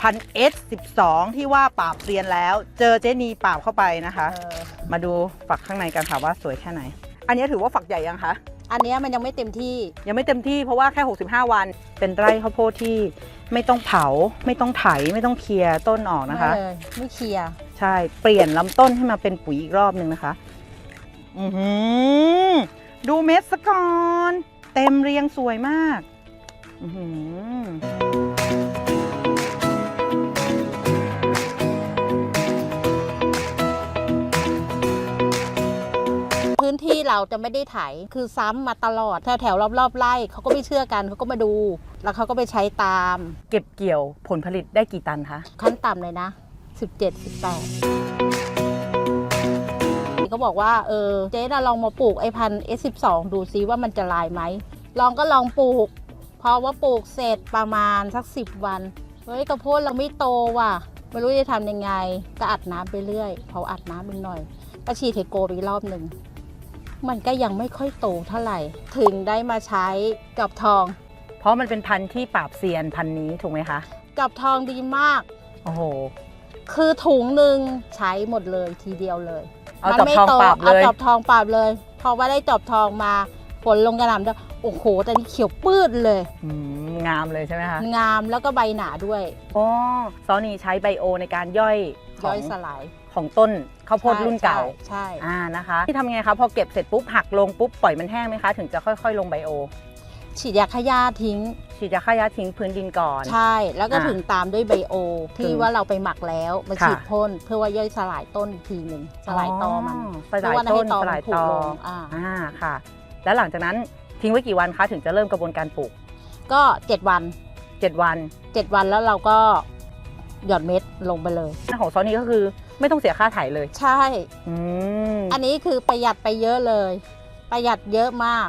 พันเอสสิบสองที่ว่าปราบเซียนแล้ว เจอเจนีปราบเข้าไปนะคะเออมาดูฝักข้างในกันค่ะว่าสวยแค่ไหน อันนี้ถือว่าฝักใหญ่ยังคะ อันเนี้ยมันยังไม่เต็มที่ ยังไม่เต็มที่เพราะว่าแค่ 65 วัน เป็นไร่ข้าวโพดที่ไม่ต้องเผา ไม่ต้องไถ ไม่ต้องเคลียร์ต้นออกนะคะ ไม่เลยไม่เคลียร์ ใช่ เปลี่ยนลำต้นให้มาเป็นปุ๋ยอีกรอบหนึ่งนะคะ อือหือ ดูเม็ดสะก่อน เต็มเรียงสวยมาก อือหือ เราจะไม่ได้ไถคือซ้ำมาตลอดแถวแถวๆรอบๆไร่เขาก็ไม่เชื่อกันเขาก็มาดู แล้วเขาก็ไปใช้ตาม เก็บเกี่ยวผลผลิตได้กี่ตันคะขั้นต่ำเลยนะ 17 18เขาบอกว่าเออเจ๊น่ะลองมาปลูกไอพันเอสิบสองดูซิว่ามันจะลายไหม ลองก็ลองปลูก พอว่าปลูกเสร็จประมาณสักสิบวัน เฮ้ยกระโพดเราไม่โตว่ะ ไม่รู้จะทำยังไง ก็อัดน้ำไปเรื่อยพออัดน้ำไปหน่อย ก็ฉีดเทโกไปอีกรอบหนึ่ง มันก็ยังไม่ค่อยโตเท่าไหร่ ถึงได้มาใช้กับทอง เพราะมันเป็นพันธุ์ที่ปราบเซียนพันธุ์นี้ถูกไหมคะ กับทองดีมาก โอ้โห คือถุงหนึ่งใช้หมดเลยทีเดียวเลย เอาจอบทองปราบเลเอายจอบทองปราบเลย พอว่าได้จอบทองมา ฝนลงกระหน่ำแล้วโอ้โห แต่นี่เขียวปื้ดเลย อืมงามเลยใช่ไหมคะงามแล้วก็ใบหนาด้วยอ๋อซอนี่ใช้ไบโอในการย่อยขย่อองยสลายของต้นข้าวโพดรุ่นเก่าใช่ อ่านะคะ ที่ทำยังไงคะพอเก็บเสร็จปุ๊บหักลงปุ๊บปล่อยมันแห้งไหมคะ ถึงจะค่อยๆ ลงไบโอใช่ฉีดยาฆ่าหญ้าทิ้ง ฉีดยาฆ่าหญ้าทิ้งพื้นดินก่อน ใช่ แล้วก็อ่าถึงตามด้วยไบโอถึที่งว่าเราไปหมักแล้วมาค่ะ ฉีดพ่นเพื่อว่าย่อยสลายต้นอีกทีหนึ่งสลายตอมันสลายเพื่อว่าต้ให้นตอสมัลายนผุตอลงอ่า อ่าค่ะ แล้วหลังจากนั้นทิ้งไว้กี่วันคะถึงจะเริ่มกระบวนการปลูก ก็เจ็ดวัน 7 วันเจ็ดวันแล้วเราก็หย่อนเม็ดลงไปเลยหน้าของซอนี่ก็คือไม่ต้องเสียค่าไถ่ายเลย ใช่ อืมอันนี้คือประหยัดไปเยอะเลย ประหยัดเยอะมาก